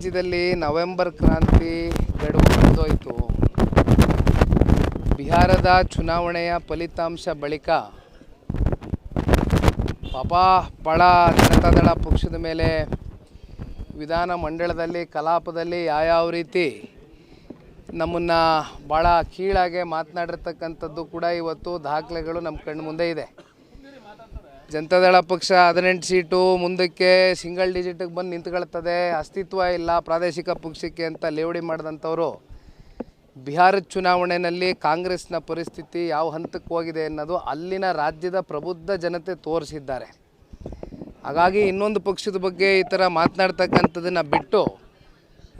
ರಾಜ್ಯದಲ್ಲಿ ನವೆಂಬರ್ ಕ್ರಾಂತಿ ಗಡುವು ಬಿಹಾರದ ಚುನಾವಣೆಯ ಫಲಿತಾಂಶ ಬಳಿಕ ಪಪಾ ಪಳ ಜನತಾದಳ ಪಕ್ಷದ ಮೇಲೆ ವಿಧಾನ ಮಂಡಳದಲ್ಲಿ, ಕಲಾಪದಲ್ಲಿ ಯಾವ್ಯಾವ ರೀತಿ ನಮ್ಮನ್ನು ಭಾಳ ಕೀಳಾಗೆ ಮಾತನಾಡಿರ್ತಕ್ಕಂಥದ್ದು ಕೂಡ ಇವತ್ತು ದಾಖಲೆಗಳು ನಮ್ಮ ಕಣ್ಣ ಮುಂದೆ ಇದೆ. ಜನತಾದಳ ಪಕ್ಷ ಹದಿನೆಂಟು ಸೀಟು ಮುಂದಕ್ಕೆ ಸಿಂಗಲ್ ಡಿಜಿಟಿಗೆ ಬಂದು ನಿಂತ್ಕೊಳ್ತದೆ. ಅಸ್ತಿತ್ವ ಇಲ್ಲ ಪ್ರಾದೇಶಿಕ ಪಕ್ಷಕ್ಕೆ ಅಂತ ಲೇವಡಿ ಮಾಡಿದಂಥವರು. ಬಿಹಾರದ ಚುನಾವಣೆಯಲ್ಲಿ ಕಾಂಗ್ರೆಸ್ನ ಪರಿಸ್ಥಿತಿ ಯಾವ ಹಂತಕ್ಕೆ ಹೋಗಿದೆ ಅನ್ನೋದು ಅಲ್ಲಿನ ರಾಜ್ಯದ ಪ್ರಬುದ್ಧ ಜನತೆ ತೋರಿಸಿದ್ದಾರೆ. ಹಾಗಾಗಿ ಇನ್ನೊಂದು ಪಕ್ಷದ ಬಗ್ಗೆ ಈ ಥರ ಮಾತನಾಡ್ತಕ್ಕಂಥದ್ದನ್ನು ಬಿಟ್ಟು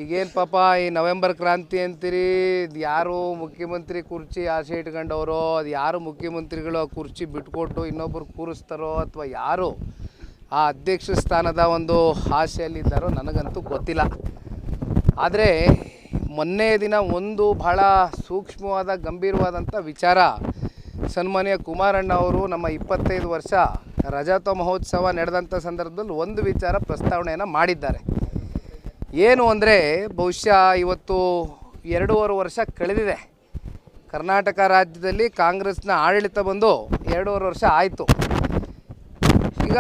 ಈಗೇನು ಪಾಪ, ಈ ನವೆಂಬರ್ ಕ್ರಾಂತಿ ಅಂತೀರಿ, ಇದು ಯಾರು ಮುಖ್ಯಮಂತ್ರಿ ಕುರ್ಚಿ ಆಸೆ ಇಟ್ಕೊಂಡವರೋ, ಅದು ಯಾರು ಮುಖ್ಯಮಂತ್ರಿಗಳು ಆ ಕುರ್ಚಿ ಬಿಟ್ಕೊಟ್ಟು ಇನ್ನೊಬ್ಬರು ಕೂರಿಸ್ತಾರೋ ಅಥವಾ ಯಾರು ಆ ಅಧ್ಯಕ್ಷ ಸ್ಥಾನದ ಒಂದು ಆಸೆಯಲ್ಲಿದ್ದಾರೋ ನನಗಂತೂ ಗೊತ್ತಿಲ್ಲ. ಆದರೆ ಮೊನ್ನೆ ದಿನ ಒಂದು ಬಹಳ ಸೂಕ್ಷ್ಮವಾದ ಗಂಭೀರವಾದಂಥ ವಿಚಾರ ಸನ್ಮಾನ್ಯ ಕುಮಾರಣ್ಣ ಅವರು ನಮ್ಮ ಇಪ್ಪತ್ತೈದು ವರ್ಷ ರಜತ ಮಹೋತ್ಸವ ನಡೆದಂಥ ಸಂದರ್ಭದಲ್ಲಿ ಒಂದು ವಿಚಾರ ಪ್ರಸ್ತಾವನೆಯನ್ನು ಮಾಡಿದ್ದಾರೆ. ಏನು ಅಂದರೆ ಬಹುಶಃ ಇವತ್ತು ಎರಡೂವರೆ ವರ್ಷ ಕಳೆದಿದೆ. ಕರ್ನಾಟಕ ರಾಜ್ಯದಲ್ಲಿ ಕಾಂಗ್ರೆಸ್ನ ಆಡಳಿತ ಬಂದು ಎರಡೂವರೆ ವರ್ಷ ಆಯಿತು. ಈಗ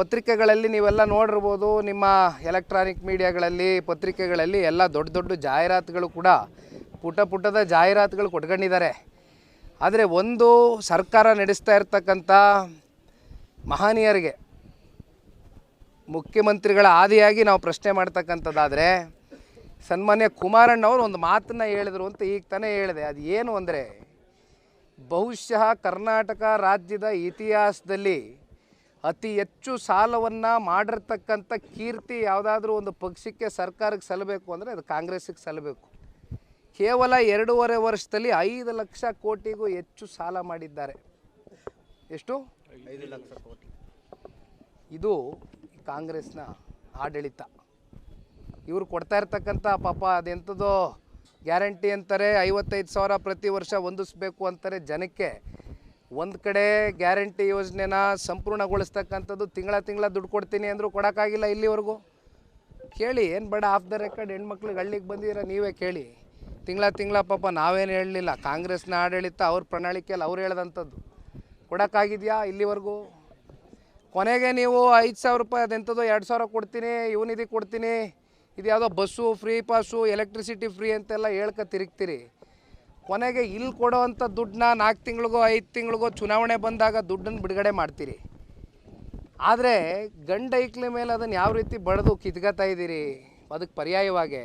ಪತ್ರಿಕೆಗಳಲ್ಲಿ ನೀವೆಲ್ಲ ನೋಡಿರ್ಬೋದು, ನಿಮ್ಮ ಎಲೆಕ್ಟ್ರಾನಿಕ್ ಮೀಡಿಯಾಗಳಲ್ಲಿ, ಪತ್ರಿಕೆಗಳಲ್ಲಿ ಎಲ್ಲ ದೊಡ್ಡ ದೊಡ್ಡ ಜಾಹೀರಾತುಗಳು ಕೂಡ ಪುಟ ಪುಟದ ಜಾಹೀರಾತುಗಳು ಕೊಟ್ಕೊಂಡಿದ್ದಾರೆ. ಆದರೆ ಒಂದು ಸರ್ಕಾರ ನಡೆಸ್ತಾ ಇರ್ತಕ್ಕಂಥ ಮಹನೀಯರಿಗೆ ಮುಖ್ಯಮಂತ್ರಿಗಳ ಆದಿಯಾಗಿ ನಾವು ಪ್ರಶ್ನೆ ಮಾಡ್ತಕ್ಕಂಥದ್ದಾದರೆ ಸನ್ಮಾನ್ಯ ಕುಮಾರಣ್ಣವರು ಒಂದು ಮಾತನ್ನು ಹೇಳಿದರು ಅಂತ ಈಗ ತಾನೇ ಹೇಳಿದೆ. ಅದು ಏನು ಅಂದರೆ ಬಹುಶಃ ಕರ್ನಾಟಕ ರಾಜ್ಯದ ಇತಿಹಾಸದಲ್ಲಿ ಅತಿ ಹೆಚ್ಚು ಸಾಲವನ್ನು ಮಾಡಿರ್ತಕ್ಕಂಥ ಕೀರ್ತಿ ಯಾವುದಾದ್ರೂ ಒಂದು ಪಕ್ಷಕ್ಕೆ ಸರ್ಕಾರಕ್ಕೆ ಸಲ್ಲಬೇಕು ಅಂದರೆ ಅದು ಕಾಂಗ್ರೆಸ್ಸಿಗೆ ಸಲ್ಲಬೇಕು. ಕೇವಲ ಎರಡೂವರೆ ವರ್ಷದಲ್ಲಿ ಐದು ಲಕ್ಷ ಕೋಟಿಗೂ ಹೆಚ್ಚು ಸಾಲ ಮಾಡಿದ್ದಾರೆ. ಎಷ್ಟು? ಐದು ಲಕ್ಷ ಕೋಟಿ. ಇದು ಕಾಂಗ್ರೆಸ್ನ ಆಡಳಿತ. ಇವರು ಕೊಡ್ತಾ ಇರ್ತಕ್ಕಂಥ ಪಾಪ ಅದೆಂಥದೋ ಗ್ಯಾರಂಟಿ ಅಂತಾರೆ, ಐವತ್ತೈದು ಸಾವಿರ ಪ್ರತಿ ವರ್ಷ ಹೊಂದಿಸ್ಬೇಕು ಅಂತಾರೆ ಜನಕ್ಕೆ. ಒಂದು ಕಡೆ ಗ್ಯಾರಂಟಿ ಯೋಜನೆನ ಸಂಪೂರ್ಣಗೊಳಿಸ್ತಕ್ಕಂಥದ್ದು ತಿಂಗಳ ತಿಂಗಳ ದುಡ್ಡು ಕೊಡ್ತೀನಿ ಅಂದರೂ ಕೊಡೋಕ್ಕಾಗಿಲ್ಲ ಇಲ್ಲಿವರೆಗೂ. ಕೇಳಿ, ಏನು ಬೇಡ ಆಫ್ ದ ರೆಕಾರ್ಡ್ ಹೆಣ್ಮಕ್ಳಿಗೆ ಹಳ್ಳಿಗೆ ಬಂದಿರ ನೀವೇ ಕೇಳಿ. ತಿಂಗಳ ತಿಂಗಳ ಪಾಪ ನಾವೇನು ಹೇಳಲಿಲ್ಲ, ಕಾಂಗ್ರೆಸ್ನ ಆಡಳಿತ ಅವ್ರ ಪ್ರಣಾಳಿಕೆಯಲ್ಲಿ ಅವ್ರು ಹೇಳ್ದಂಥದ್ದು. ಕೊಡೋಕ್ಕಾಗಿದೆಯಾ ಇಲ್ಲಿವರೆಗೂ? ಕೊನೆಗೆ ನೀವು ಐದು ಸಾವಿರ ರೂಪಾಯಿ ಅದೆಂಥದ್ದು ಎರಡು ಸಾವಿರ ಕೊಡ್ತೀನಿ ಇವನಿಧಿ ಕೊಡ್ತೀನಿ ಇದು ಯಾವುದೋ bus, free pass, electricity free ಅಂತೆಲ್ಲ ಹೇಳ್ಕ ತಿರುಗ್ತೀರಿ. ಕೊನೆಗೆ ಇಲ್ಲಿ ಕೊಡೋವಂಥ ದುಡ್ಡನ್ನ ನಾಲ್ಕು ತಿಂಗಳಿಗೋ, ಐದು ತಿಂಗಳಿಗೋ ಚುನಾವಣೆ ಬಂದಾಗ ದುಡ್ಡನ್ನು ಬಿಡುಗಡೆ ಮಾಡ್ತೀರಿ. ಆದರೆ ಗಂಡ ಮೇಲೆ ಅದನ್ನು ಯಾವ ರೀತಿ ಬಳದು ಕಿತ್ಕೋತಾ ಇದ್ದೀರಿ? ಅದಕ್ಕೆ ಪರ್ಯಾಯವಾಗಿ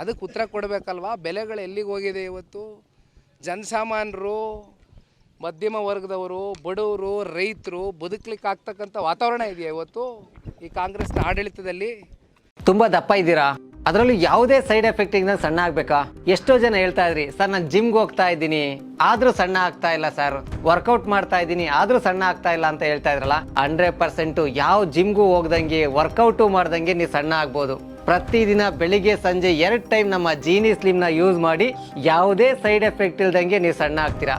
ಅದಕ್ಕೆ ಉತ್ತರ ಕೊಡಬೇಕಲ್ವಾ? ಬೆಲೆಗಳು ಎಲ್ಲಿಗೆ ಹೋಗಿದೆ ಇವತ್ತು? ಜನಸಾಮಾನ್ಯರು ಮಧ್ಯಮ ವರ್ಗದವರು, ಬಡವರು, ರೈತರು ಬದುಕಲಿಕ್ಕೆ ಆಗ್ತಕ್ಕಂಥ ವಾತಾವರಣ ಇದೆಯಾ ಇವತ್ತು ಈ ಕಾಂಗ್ರೆಸ್ನ ಆಡಳಿತದಲ್ಲಿ? ತುಂಬಾ ದಪ್ಪ ಇದ್ದೀರಾ? ಅದರಲ್ಲೂ ಯಾವುದೇ ಸೈಡ್ ಎಫೆಕ್ಟ್ ಇಂದ ಸಣ್ಣ ಆಗ್ಬೇಕಾ? ಎಷ್ಟೋ ಜನ ಹೇಳ್ತಾ ಇದ್ರಿ, ಸರ್, ನಾನು ಜಿಮ್ಗೆ ಹೋಗ್ತಾ ಇದ್ದೀನಿ. ಆದ್ರೂ ಸಣ್ಣ ಆಗ್ತಾ ಇಲ್ಲ, ಸರ್. ವರ್ಕೌಟ್ ಮಾಡ್ತಾ ಇದ್ದೀನಿ, ಆದ್ರೂ ಸಣ್ಣ ಆಗ್ತಾ ಇಲ್ಲ ಅಂತ ಹೇಳ್ತಾ ಇದ್ರಲ್ಲ, ಹಂಡ್ರೆಡ್ ಪರ್ಸೆಂಟ್ ಯಾವ ಜಿಮ್ಗೂ ಹೋಗ್ದಂಗೆ, ವರ್ಕೌಟು ಮಾಡ್ದಂಗೆ ನೀವು ಸಣ್ಣ ಆಗ್ಬೋದು. ಪ್ರತಿದಿನ ಬೆಳಿಗ್ಗೆ, ಸಂಜೆ, ಎರಡು ಟೈಮ್ ನಮ್ಮ ಜೀನಿ ಸ್ಲಿಮ್ನ ಯೂಸ್ ಮಾಡಿ, ಯಾವುದೇ ಸೈಡ್ ಎಫೆಕ್ಟ್ ಇಲ್ದಂಗೆ ನೀವು ಸಣ್ಣ ಆಗ್ತೀರಾ?